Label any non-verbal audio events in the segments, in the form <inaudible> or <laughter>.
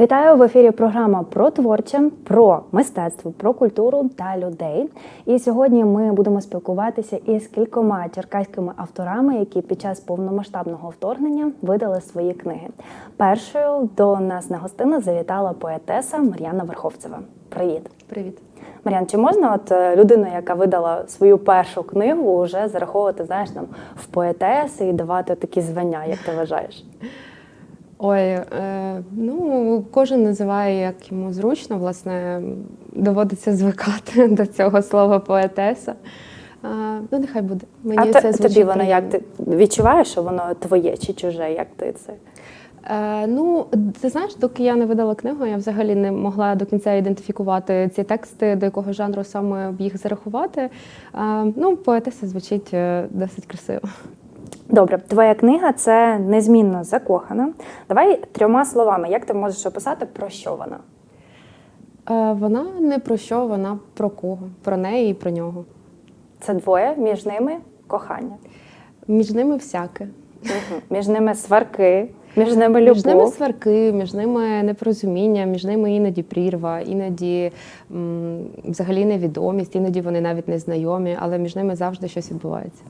Вітаю в ефірі. Програма про творче, про мистецтво, про культуру та людей. І сьогодні ми будемо спілкуватися із кількома черкаськими авторами, які під час повномасштабного вторгнення видали свої книги. Першою до нас на гостину завітала поетеса Мар'яна Верховцева. Привіт, Привіт. Мар'ян. Чи можна от е, людину, яка видала свою першу книгу, вже зараховувати знаєш там в поетеси і давати такі звання, як ти вважаєш? <laughs> Ой, е, ну кожен називає як йому зручно, власне, доводиться звикати <laughs> до цього слова поетеса. Е, ну, нехай буде. Мені а це звучить тобі воно як ти відчуваєш, що воно твоє чи чуже? Як ти це? Е, ну, ти знаєш, доки я не видала книгу, я взагалі не могла до кінця ідентифікувати ці тексти, до якого жанру саме їх зарахувати. Е, ну, поетеса звучить е, досить красиво. Добре, твоя книга це незмінно закохана. Давай трьома словами, як ти можеш описати, про що вона? Е, вона не про що, вона про кого? Про неї і про нього. Це двоє, між ними кохання. Між ними всяке. Мгм. Між ними сварки, між ними любов. Між ними сварки, між ними непорозуміння, між ними іноді прірва, іноді м, взагалі невідомість, іноді вони навіть не знайомі, але між ними завжди щось відбувається.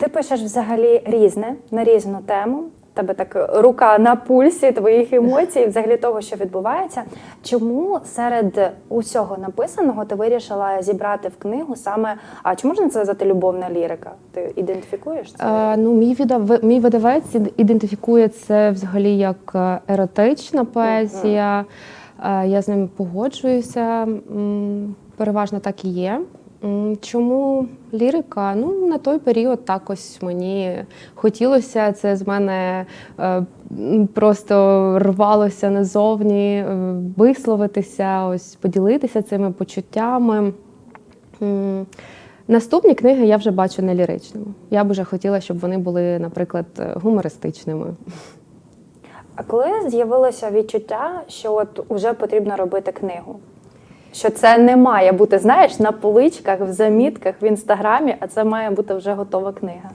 Ти пишеш взагалі різне на різну тему. Тебе так рука на пульсі твоїх емоцій, взагалі того, що відбувається. Чому серед усього написаного ти вирішила зібрати в книгу саме а чи можна це назвати любовна лірика? Ти ідентифікуєш це? Е, ну, мій, видав... мій видавець ідентифікує це взагалі як е, еротична поезія. Е, Я з ним погоджуюся. Переважно так і є. Чому лірика? Ну, на той період так мені хотілося. Це з мене е, просто рвалося назовні е, висловитися, ось поділитися цими почуттями. Наступні книги я вже бачу не ліричними. Я б вже хотіла, щоб вони були, наприклад, гумористичними. А коли з'явилося відчуття, що от уже потрібно робити книгу? Що це не має бути, знаєш, на поличках, в замітках, в інстаграмі, а це має бути вже готова книга.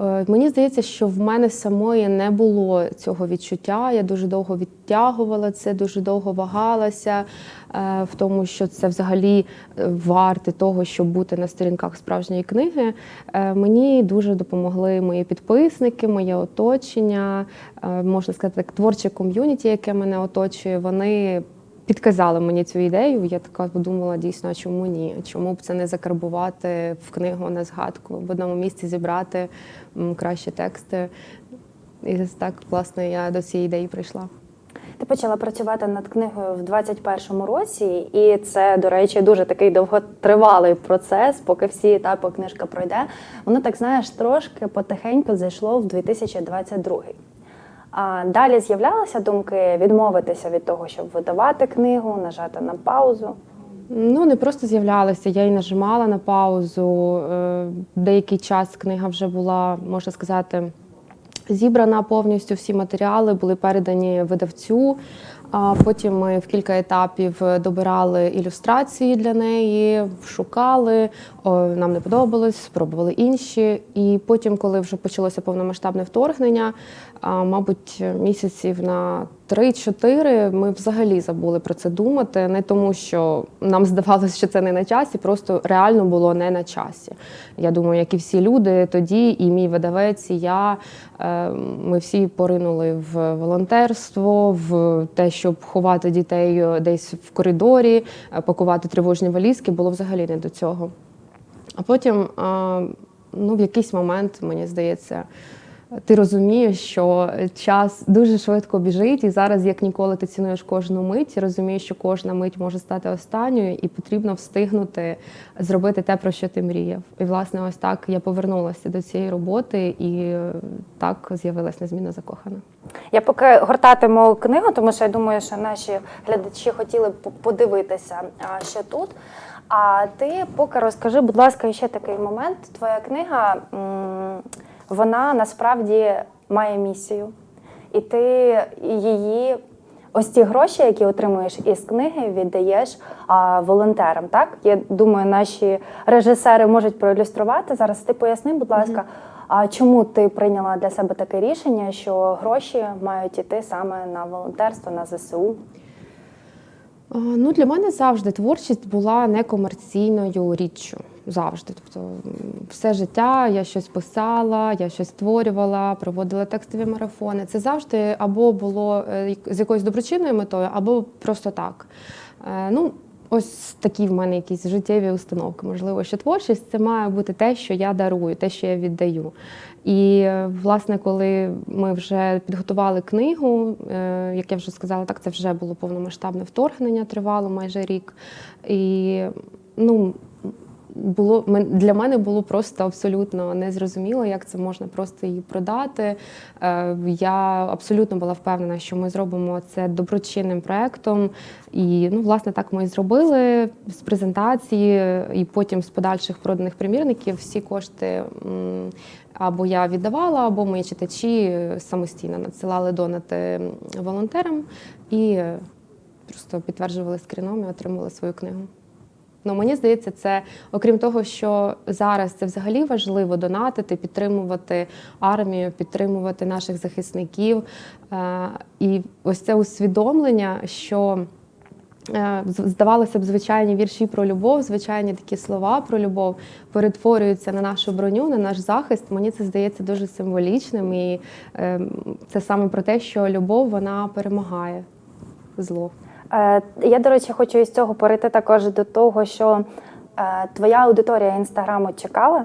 Е, Мені здається, що в мене самої не було цього відчуття. Я дуже довго відтягувала це, дуже довго вагалася е, в тому, що це взагалі е, варте того, щоб бути на сторінках справжньої книги. Мені дуже допомогли мої підписники, моє оточення, можна сказати, так, творче ком'юніті, яке мене оточує. Вони підказали мені цю ідею. Я така подумала, дійсно, чому ні? Чому б це не закарбувати в книгу на згадку, в одному місці зібрати кращі тексти. І так, власне, я до цієї ідеї прийшла. Ти почала працювати над книгою в 21-му році, і це, до речі, дуже такий довготривалий процес, поки всі етапи книжка пройде. Воно так знаєш, трошки потихеньку зайшло в 2022. Далі з'являлися думки відмовитися від того, щоб видавати книгу, нажати на паузу. Ну, не просто з'являлася, я й нажимала на паузу. Е, Деякий час книга вже була, можна сказати, зібрана повністю. Всі матеріали були передані видавцю. А потім ми в кілька етапів добирали ілюстрації для неї, шукали. Нам не подобалось, спробували інші. І потім, коли вже почалося повномасштабне вторгнення, мабуть, місяців на 3-4 ми взагалі забули про це думати. Не тому, що нам <laughs> здавалося, що це не на часі, просто реально було не на часі. Я думаю, як і всі люди тоді, і мій видавець, і я. е, Ми всі поринули в волонтерство, в те, щоб ховати дітей десь в коридорі, е, пакувати тривожні валізки, було взагалі не до цього. А потім, е, ну, в якийсь момент, мені здається, ти розумієш, що час дуже швидко біжить, і зараз, як ніколи, ти цінуєш кожну мить, і розумієш, що кожна мить може стати останньою, і потрібно встигнути зробити те, про що ти мріяв. І, власне, ось так я повернулася до цієї роботи, і так з'явилась незмінно закохана. Я поки гортатиму книгу, тому що я думаю, що наші глядачі хотіли б подивитися, що тут. А ти поки розкажи, будь ласка, ще такий момент. Твоя книга вона насправді має місію, і ти її. Ось ті гроші, які отримуєш із книги, віддаєш а, волонтерам. Так я думаю, наші режисери можуть проілюструвати зараз. Ти поясни, будь ласка, а, А чому ти прийняла для себе таке рішення, що гроші мають іти саме на волонтерство, на ЗСУ? Ну, для мене завжди творчість була некомерційною річчю. Завжди. Тобто все життя я щось писала, я щось створювала, проводила текстові марафони. Це завжди або було е, з якоюсь доброчинною метою, або просто так. Е, Ну, ось такі в мене якісь життєві установки. Можливо, що творчість це має бути те, що я дарую, те, що я віддаю. І власне, коли ми вже підготували книгу, е, як я вже сказала, так це вже було повномасштабне вторгнення, тривало майже рік. І ну, було для мене було просто абсолютно незрозуміло, як це можна просто її продати. Е, Я абсолютно була впевнена, що ми зробимо це доброчинним проектом. І ну, власне, так ми і зробили з презентації, і потім з подальших проданих примірників всі кошти. Або я віддавала, або мої читачі самостійно надсилали донати волонтерам і просто підтверджували скріном і отримували свою книгу. Ну, мені здається, це окрім того, що зараз це взагалі важливо донатити, підтримувати армію, підтримувати наших захисників. Е, І ось це усвідомлення, що е, здавалося б, звичайні вірші про любов, звичайні такі слова про любов перетворюються на нашу броню, на наш захист. Мені це здається дуже символічним, і е, це саме про те, що любов вона перемагає зло. Е, Я, до речі, хочу із цього перейти також до того, що е, твоя аудиторія інстаграму чекала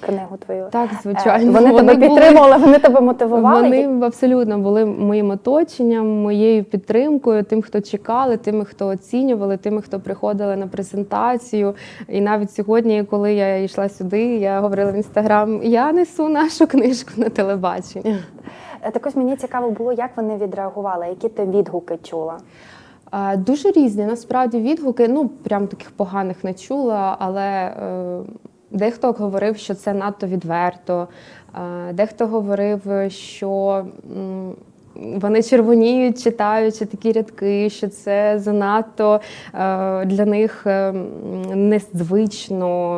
книгу твою. Так, Е, звичайно. Вони, тебе були- підтримували, вони тебе мотивували. Вони абсолютно були моїм оточенням, моєю підтримкою, тим, хто чекали, тими, хто оцінювали, тими, хто приходили на презентацію. І навіть сьогодні, коли я йшла сюди, я говорила в інстаграм: я несу нашу книжку на телебачення. Також мені цікаво було, як вони відреагували, які ти відгуки чула. Дуже різні насправді відгуки. Ну прям таких поганих не чула, але е, дехто говорив, що це надто відверто. Дехто говорив, що вони червоніють, читаючи такі рядки, що це занадто е, для них е, незвично.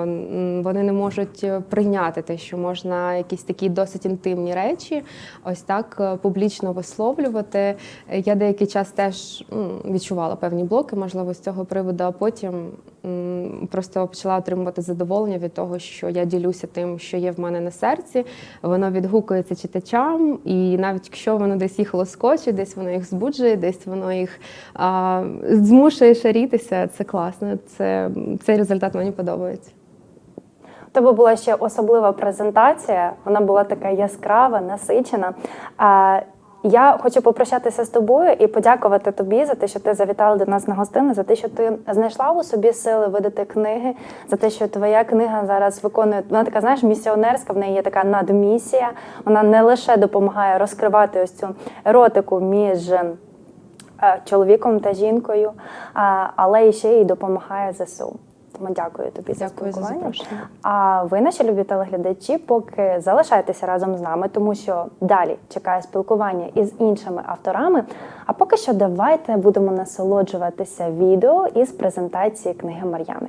Вони не можуть е, прийняти те, що можна якісь такі досить інтимні речі, ось так публічно висловлювати. Я деякий час теж відчувала певні блоки, можливо, з цього приводу, а потім просто почала отримувати задоволення від того, що я ділюся тим, що є в мене на серці. Воно відгукується читачам, і навіть якщо воно десь їх лоскочить, десь воно їх збуджує, десь воно їх а, змушує шарітися. Це класно. Це цей результат мені подобається. У тебе була ще особлива презентація, вона була така яскрава, насичена. Я хочу попрощатися з тобою і подякувати тобі за те, що ти завітала до нас на гостину, за те, що ти знайшла у собі сили видати книги, за те, що твоя книга зараз виконує. Вона така, знаєш, місіонерська, в неї є така надмісія. Вона не лише допомагає розкривати ось цю еротику між е, чоловіком та жінкою, але ще й допомагає ЗСУ. Тому дякую тобі дякую за спілкування. За а ви, наші любі телеглядачі, поки залишайтеся разом з нами, тому що далі чекає спілкування із іншими авторами. А поки що, давайте будемо насолоджуватися відео із презентації книги Мар'яни.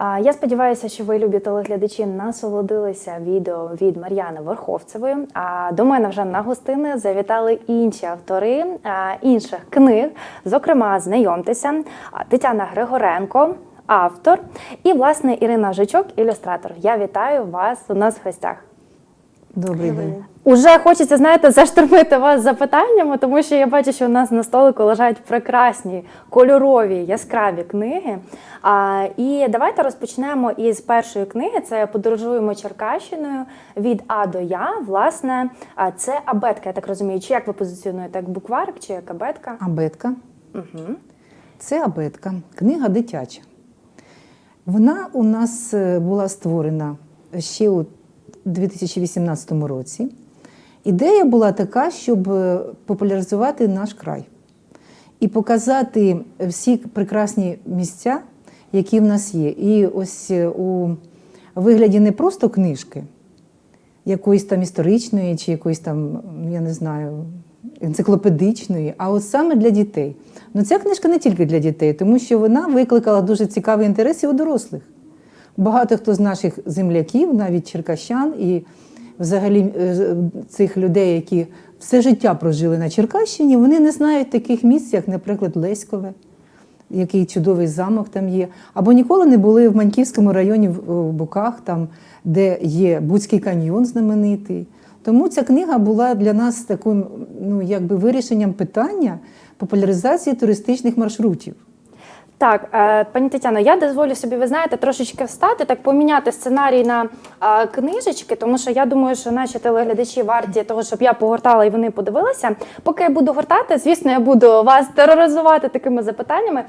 я сподіваюся, що ви, любі телеглядачі, насолодилися відео від Мар'яни Верховцевої. А до мене вже на гостини завітали інші автори інших книг. Зокрема, знайомтеся, Тетяна Григоренко, автор, і власне Ірина Жичок, ілюстратор. Я вітаю вас у нас в гостях. Добрий день. Уже хочеться, знаєте, заштормити вас запитаннями, тому що я бачу, що у нас на столику лежать прекрасні кольорові яскраві книги. А, і давайте розпочнемо із першої книги. Це подорожуємо Черкащиною від А до Я. Власне, це абетка, я так розумію. Чи як ви позиціонуєте як букварик, чи як абетка? Абетка. Угу. Це абетка, книга дитяча. Вона у нас е, була створена ще у 2018 році. Ідея була така, щоб е, популяризувати наш край і показати всі прекрасні місця, які в нас є. І ось е, у вигляді не просто книжки, якоїсь там історичної чи якоїсь там, я не знаю, енциклопедичної, а от саме для дітей. Ну ця книжка не тільки для дітей, тому що вона викликала дуже цікавий інтерес і у дорослих. Багато хто з наших земляків, навіть черкащан і взагалі е, цих людей, які все життя прожили на Черкащині, вони не знають таких місць, як, наприклад, Леськове, який чудовий замок там є, або ніколи не були в Маньківському районі в Буках, там, де є Буцький каньйон знаменитий. Тому ця книга була для нас таким ну, якби вирішенням питання популяризації туристичних маршрутів. Так, е, пані Тетяно, я дозволю собі, ви знаєте, трошечки встати, так поміняти сценарій на е, книжечки, тому що я думаю, що наші телеглядачі варті того, щоб я погортала і вони подивилися. Поки я буду гортати, звісно, я буду вас тероризувати такими запитаннями.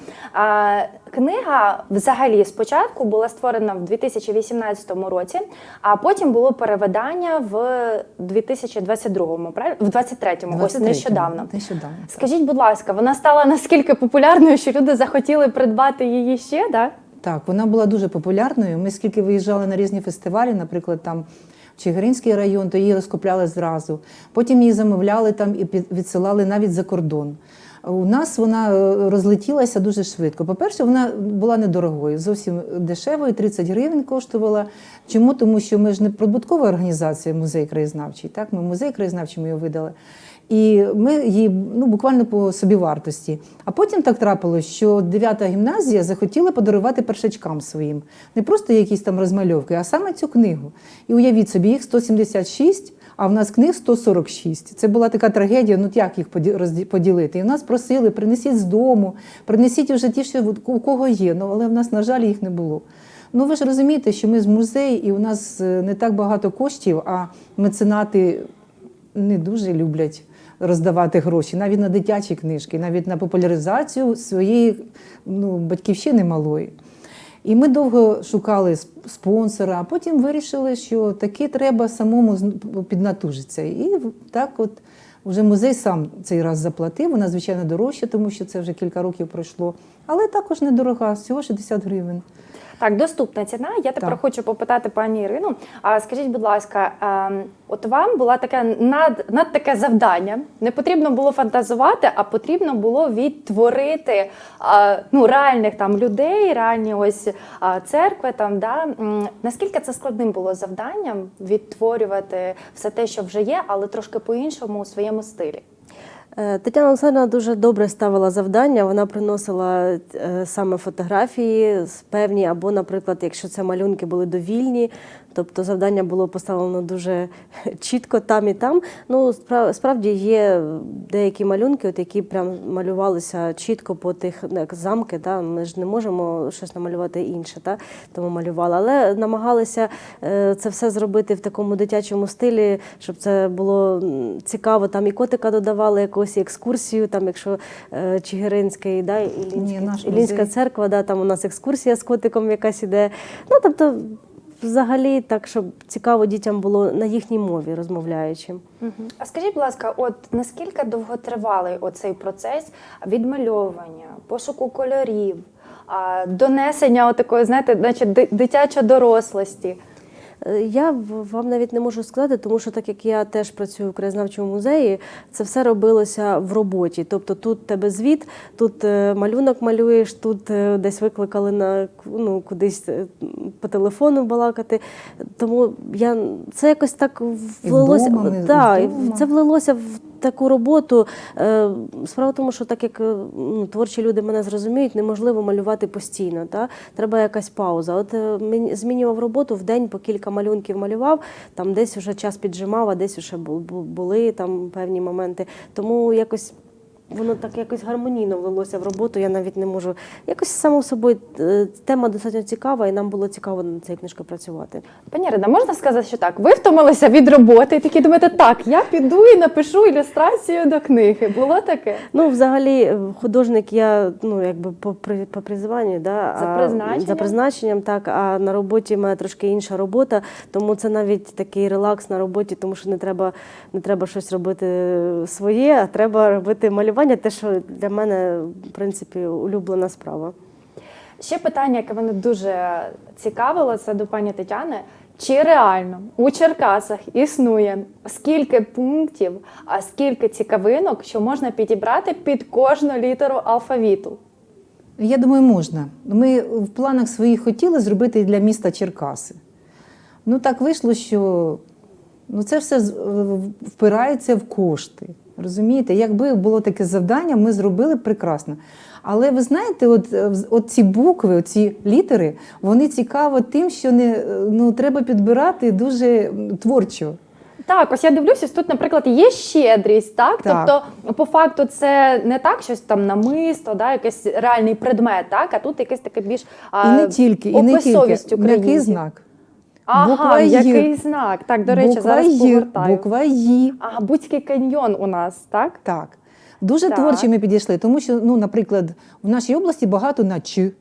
Книга взагалі спочатку була створена в 2018 році, а потім було перевидання в 2022, правильно? В 23-му, ось 23-му, нещодавно. Нещодавно. Скажіть, будь ласка, вона стала наскільки популярною, що люди захотіли придбати її ще, да? Так, вона була дуже популярною. Ми скільки виїжджали на різні фестивалі, наприклад, там в Чигиринський район, то її розкупляли зразу. Потім її замовляли там і відсилали навіть за кордон. У нас вона е, розлетілася дуже швидко. По-перше, вона була недорогою, зовсім дешевою, 30 гривень коштувала. Чому? Тому що ми ж не прибуткова організація, музей краєзнавчий. Так, ми музей краєзнавчий ми його видали. І ми її ну, буквально по собівартості. А потім так трапилось, що 9-та гімназія захотіла подарувати першачкам своїм. Не просто якісь там розмальовки, а саме цю книгу. І уявіть собі, їх 176, а в нас книг 146. Це була така трагедія, ну як їх поді- поділити. І в нас просили, принесіть з дому, принесіть уже ті, що у кого є. Ну, але в нас, на жаль, їх не було. Ну ви ж розумієте, що ми з музею, і у нас е, не так багато коштів, а меценати не дуже люблять роздавати гроші, навіть на дитячі книжки, навіть на популяризацію своєї ну, батьківщини малої. І ми довго шукали спонсора, а потім вирішили, що таки треба самому піднатужитися. І так от вже музей сам цей раз заплатив. Вона, звичайно, дорожча, тому що це вже кілька років пройшло, але також недорога, всього 60 гривень. Так, доступна ціна. Я тепер Так. хочу попитати пані Ірину. А скажіть, будь ласка, ем, от вам було таке над, над таке завдання. Не потрібно було фантазувати, а потрібно було відтворити а, ну, реальних там людей, реальні ось а, церкви. Там да наскільки це складним було завданням відтворювати все те, що вже є, але трошки по-іншому у своєму стилі. Е, Тетяна Олександровна дуже добре ставила завдання. Вона приносила е, саме фотографії певні, або, наприклад, якщо це малюнки були довільні, тобто завдання було поставлено дуже <laughs> чітко там і там. Ну, справді є деякі малюнки, от які прям малювалися чітко по тих ну, як замки. Да? Ми ж не можемо щось намалювати інше, та? тому малювали. Але намагалися е, це все зробити в такому дитячому стилі, щоб це було цікаво. Там і котика додавали якусь екскурсію, там, якщо е, Чигиринський, да, Іллінська музей. церква, да, там у нас екскурсія з котиком якась іде. Ну, тобто, взагалі, так, щоб цікаво дітям було на їхній мові розмовляючим. А скажіть, будь ласка, от наскільки довготривалий оцей процес відмальовування, пошуку кольорів, донесення отакої, знаєте, значить, дитячо-дорослості? Е, Я вам навіть не можу сказати, тому що так як я теж працюю в краєзнавчому музеї, це все робилося в роботі. Тобто тут тебе звіт, тут е, малюнок малюєш, тут е, десь викликали на ну, кудись по телефону балакати. Тому я це якось так влилося. вдома, ми- Да, і вдома. це влилося в таку роботу. Е, Справа в тому, що так як е, ну, творчі люди мене зрозуміють, неможливо малювати постійно. Та? Треба якась пауза. От е, змінював роботу в день по кілька малюнків малював, там десь вже час піджимав, а десь вже бу- бу- були там певні моменти. Тому якось. Воно так якось гармонійно влилося в роботу. Я навіть не можу. Якось само собою е, тема достатньо цікава, і нам було цікаво над цією книжкою працювати. Пані Ірина, можна сказати, що так? Ви втомилися від роботи і такі думаєте, так, я піду і напишу ілюстрацію до книги. Було таке? Ну, взагалі, художник я ну якби по при по призванню, да За а, за призначенням, так. А на роботі в мене трошки інша робота, тому це навіть такий релакс на роботі, тому що не треба не треба щось робити своє, а треба робити малювання. Те, що для мене в принципі улюблена справа. Ще питання, яке мене дуже цікавило, це до пані Тетяни. Чи реально у Черкасах існує скільки пунктів, а скільки цікавинок, що можна підібрати під кожну літеру алфавіту? Я думаю, можна. Ми в планах своїх хотіли зробити для міста Черкаси. Ну так вийшло, що ну, це все впирається в кошти. Розумієте, якби було таке завдання, ми зробили б прекрасно. Але ви знаєте, от, е, от ці букви, ці літери, вони цікаво тим, що не е, ну, треба підбирати дуже творчо. Так, ось я дивлюся, тут, наприклад, є щедрість, так? Так. Тобто, по факту, це не так, щось там намисто, да, якийсь реальний предмет, так, а тут якийсь таке більш а, І не тільки, і не тільки. М'який знак. Ага, Буква який знак. Так, до речі, буква зараз Ї, повертаю. Буква «Ї». А, Буцький каньйон у нас, так? Так. Дуже Так. творчі ми підійшли, тому що, ну, наприклад, в нашій області багато на Ч.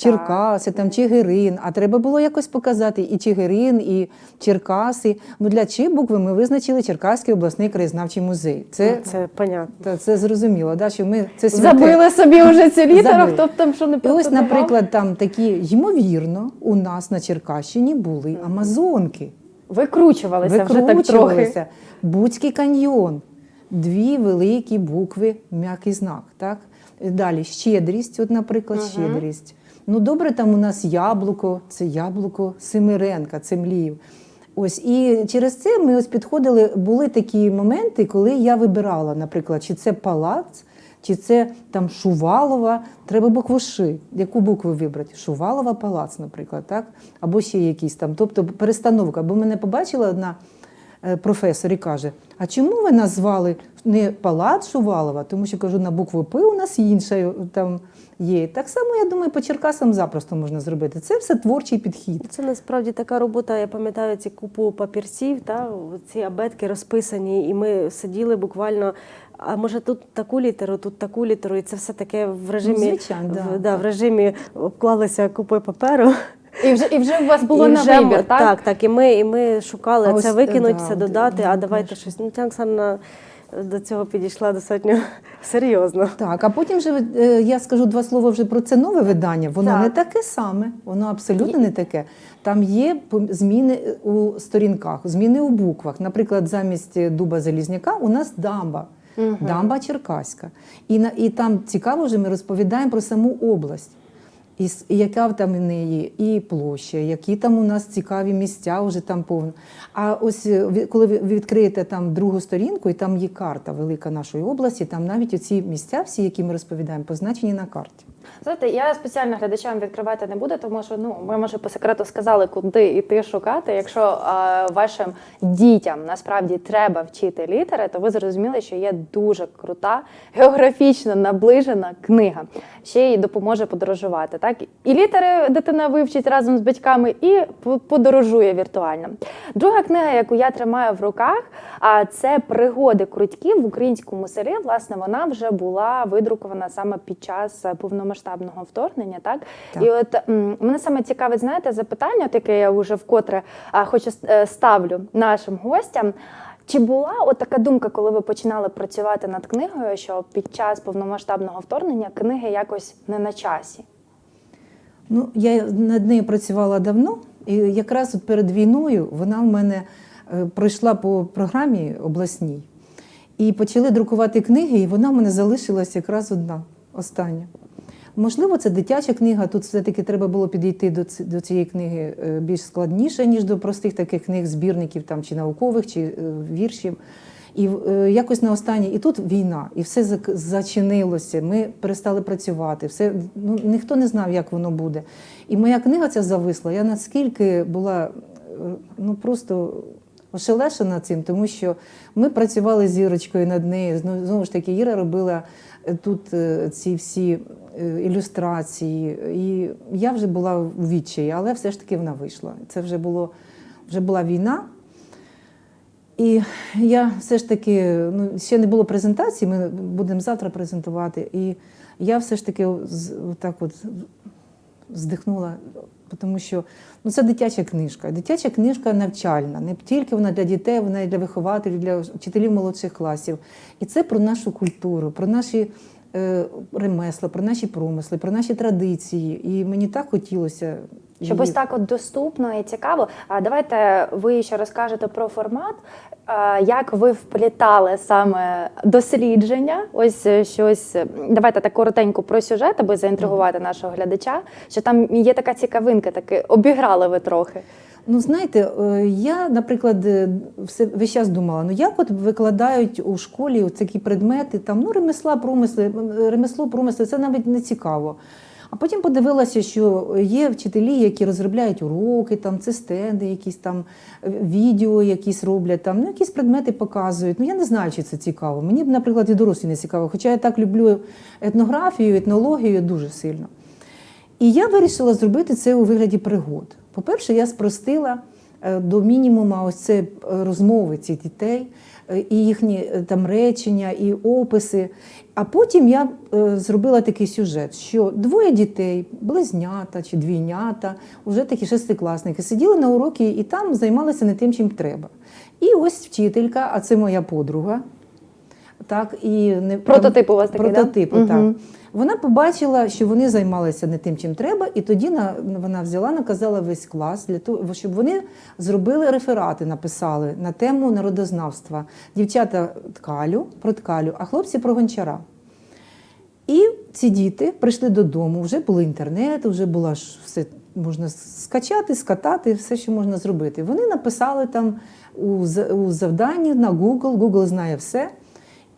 Черкаси, там Чигирин, а треба було якось показати і Чигирин, і Черкаси. Ну для Ч букви ми визначили Черкаський обласний краєзнавчий музей. Це, Це понятно. та, це зрозуміло, да, що ми це святе. Забили собі вже цю літеру, хто б там що не І ось, наприклад, там такі, ймовірно, у нас на Черкащині були Амазонки. Викручувалися вже так трохи. Викручувалися. Буцький каньйон. Дві великі букви, м'який знак. Так? Далі щедрість, от, наприклад, щедрість. Ну, добре, там у нас яблуко, це яблуко Семиренка, це мліїв. Ось і через це ми ось підходили. Були такі моменти, коли я вибирала, наприклад, чи це палац, чи це там Шувалова. Треба букву Ши. Яку букву вибрати? Шувалова палац, наприклад, так? Або ще якісь там. Тобто перестановка. Бо мене побачила одна професор і каже: А чому ви назвали не палац Шувалова? Тому що кажу, на букву П у нас інша е, там є. Так само, я думаю, по Черкасам запросто можна зробити. Це все творчий підхід. Це насправді така робота. Я пам'ятаю ці купу папірців, та ці абетки розписані, і ми сиділи буквально. А може тут таку літеру, тут таку літеру, і це все таке в режимі Ну, звичайно, да, в, да, в режимі обклалися купою паперу. І вже, і вже у вас було і на вже вибір, так? так, так. І ми, і ми шукали ось, це викинуть, да, це додати, а ну, давайте конечно. щось. Ну, Тетяна до цього підійшла достатньо <laughs> серйозно. Так, а потім же е, я скажу два слова вже про це нове видання. Воно Так. не таке саме, воно абсолютно не таке. Там є зміни у сторінках, зміни у буквах. Наприклад, замість дуба залізняка у нас дамба. Дамба Черкаська. І, на, і там цікаво, вже ми розповідаємо про саму область. І, яка там в неї і площа, які там у нас цікаві місця, вже там повно. А ось е, коли ви відкриєте там другу сторінку, і там є карта велика нашої області, там навіть оці місця, всі, які ми розповідаємо, позначені на карті. Знаєте, я спеціально глядачам відкривати не буду, тому що ну ми може по секрету сказали, куди йти шукати. Якщо а, вашим дітям насправді треба вчити літери, то ви зрозуміли, що є дуже крута географічно наближена книга. Ще й допоможе подорожувати. Так і літери дитина вивчить разом з батьками, і по- подорожує віртуально. Друга книга, яку я тримаю в руках, а це пригоди крутьків в українському селі. Власне, вона вже була видрукована саме під час е, повномасштабного вторгнення. Так, Так. і от мене саме цікавить, знаєте, запитання, от яке я вже вкотре хочу е, ставлю нашим гостям. Чи була от така думка, коли ви починали працювати над книгою, що під час повномасштабного вторгнення книги якось не на часі? Ну, я над нею працювала давно, І якраз от перед війною вона в мене е, пройшла по програмі обласній. І почали друкувати книги, і вона в мене залишилась якраз одна, остання. Можливо, це дитяча книга. Тут все-таки треба було підійти до, до цієї книги е, більш складніше, ніж до простих таких книг, збірників там, чи наукових, чи е, віршів. І е, якось на останній, і тут війна, і все зачинилося. Ми перестали працювати. Все ну ніхто не знав, як воно буде. І моя книга ця зависла. Я наскільки була ну просто ошелешена цим, тому що ми працювали з Ірочкою над нею. Знову ж таки, Іра робила тут ці всі ілюстрації. І я вже була у відчаї, але все ж таки вона вийшла. Це вже було вже була війна. І я все ж таки, ну, ще не було презентації, ми будемо завтра презентувати. І я все ж таки так от здихнула, тому що ну, це дитяча книжка. Дитяча книжка навчальна. Не тільки вона для дітей, вона і для вихователів, для вчителів молодших класів. І це про нашу культуру, про наші е, ремесла, про наші промисли, про наші традиції. І мені так хотілося. Щоб ось так от доступно і цікаво. А давайте ви ще розкажете про формат, як ви вплітали саме дослідження. Ось е, щось. е, Давайте так коротенько про сюжет, аби заінтригувати нашого глядача. Що там є така цікавинка, таки обіграли ви трохи. Ну, знаєте, е, я, наприклад, все весь час думала, ну як от викладають у школі такі предмети, там ну ремесла, промисли, ремесло, промисли, це навіть не цікаво. А потім подивилася, що є вчителі, які розробляють уроки, там це стенди, якісь там відео якісь роблять, там ну якісь предмети показують. Ну я не знаю, чи це цікаво. Мені б, наприклад, і дорослі не цікаво. Хоча я так люблю етнографію, етнологію дуже сильно. І я вирішила зробити це у вигляді пригод. По-перше, я спростила е, до мінімума ось це е, розмови цих дітей, е, і їхні там речення, і описи. А потім я е, зробила такий сюжет, що двоє дітей, близнята чи двійнята, вже такі шестикласники, сиділи на уроці і там займалися не тим, чим треба. І ось вчителька, а це моя подруга. Так, і не Прототип у вас такий, да? прототипу, так. Мгм. Вона побачила, що вони займалися не тим, чим треба, і тоді на, вона взяла, наказала весь клас для того, щоб вони зробили реферати, написали на тему народознавства. Дівчата ткалю про ткалю, а хлопці про гончара. Ці діти прийшли додому, вже був інтернет, вже було ж все можна скачати, скатати, все, що можна зробити. Вони написали там у, за- завданні на Google, Google знає все.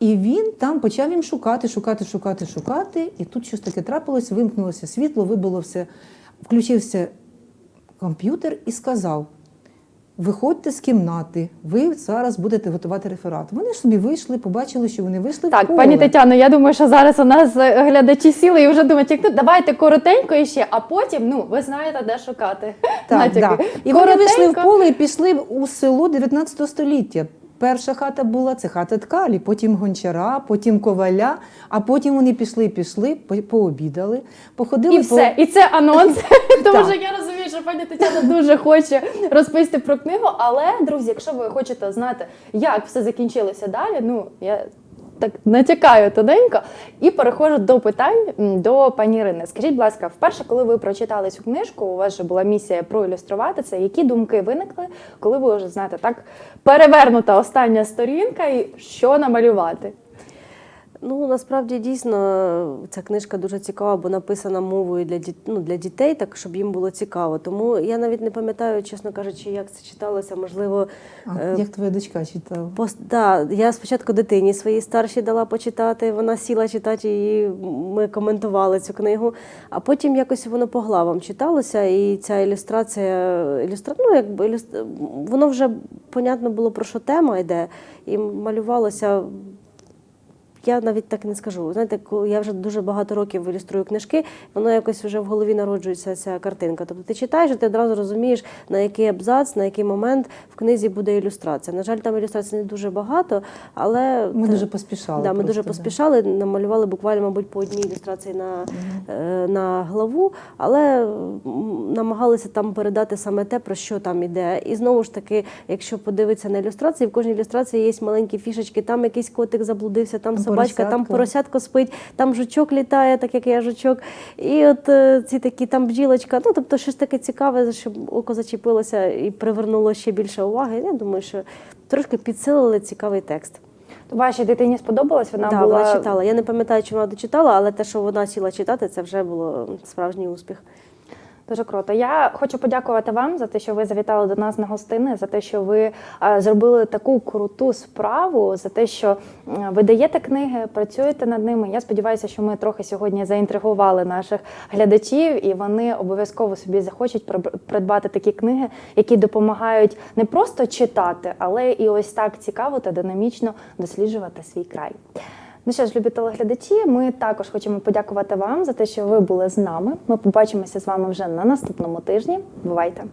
І він там почав їм шукати, шукати, шукати, шукати. І тут щось таке трапилось, вимкнулося світло, вибуло все. Включився комп'ютер і сказав: виходьте з кімнати, ви зараз будете готувати реферат. Вони ж собі вийшли, побачили, що вони вийшли в Так, поле. пані Тетяно, я думаю, що зараз у нас е, глядачі сіли і вже думають, як тут давайте коротенько іще, а потім, ну, ви знаєте, де шукати. Так, да. І вони вийшли в поле і пішли у село 19 століття. Перша хата була це хата ткалі, потім гончара, потім коваля, а потім вони пішли, пішли, пообідали, походили І все, і це анонс. <laughs> Тому що я розумію, що пані Тетяна дуже хоче розповісти про книгу. Але, друзі, якщо ви хочете знати, як все закінчилося далі, ну я так натякаю тоненько і переходжу до питань до пані Ірини. Скажіть, будь ласка, вперше, коли ви прочитали цю книжку, у вас же була місія проілюструвати це. Які думки виникли, коли ви вже знаєте, так перевернута остання сторінка, і що намалювати? Ну насправді дійсно ця книжка дуже цікава, бо написана мовою для діт... ну, для дітей, так щоб їм було цікаво. Тому я навіть не пам'ятаю, чесно кажучи, як це читалося. Можливо, А, е, як твоя дочка читала? Пос... Да, я спочатку дитині своїй старшій дала почитати, вона сіла читати і ми коментували цю книгу. А потім якось воно по главам читалося, і ця ілюстрація, ілюстра... ну, якби ілюстр... воно вже понятно було про що тема йде, і малювалося. Я навіть так не скажу. Знаєте, я вже дуже багато років ілюструю книжки, воно якось вже в голові народжується ця картинка. Тобто ти читаєш, і ти одразу розумієш, на який абзац, на який момент в книзі буде ілюстрація. На жаль, там ілюстрацій не дуже багато, але Ми те- дуже поспішали. Да, ми просто, дуже да. поспішали, намалювали буквально, мабуть, по одній ілюстрації на, е, на главу, але намагалися там передати саме те, про що там іде. І знову ж таки, якщо подивитися на ілюстрації, в кожній ілюстрації є маленькі фішечки, там якийсь котик заблудився, там Або там Поросятко. поросятко спить, там жучок літає, так як я жучок. І от е, ці такі там бджілочка. Ну тобто щось таке цікаве, щоб око зачепилося і привернуло ще більше уваги. Я думаю, що трошки підсилили цікавий текст. Вашій дитині сподобалось? Вона да, була вона читала. Я не пам'ятаю, чи вона дочитала, але те, що вона сіла читати, це вже було справжній успіх. Дуже круто. Я хочу подякувати вам за те, що ви завітали до нас на гостини, за те, що ви е, зробили таку круту справу, за те, що ви даєте книги, працюєте над ними. Я сподіваюся, що ми трохи сьогодні заінтригували наших глядачів, і вони обов'язково собі захочуть придбати такі книги, які допомагають не просто читати, але і ось так цікаво та динамічно досліджувати свій край. Ну що ж, любі телеглядачі, ми також хочемо подякувати вам за те, що ви були з нами. Ми побачимося з вами вже на наступному тижні. Бувайте!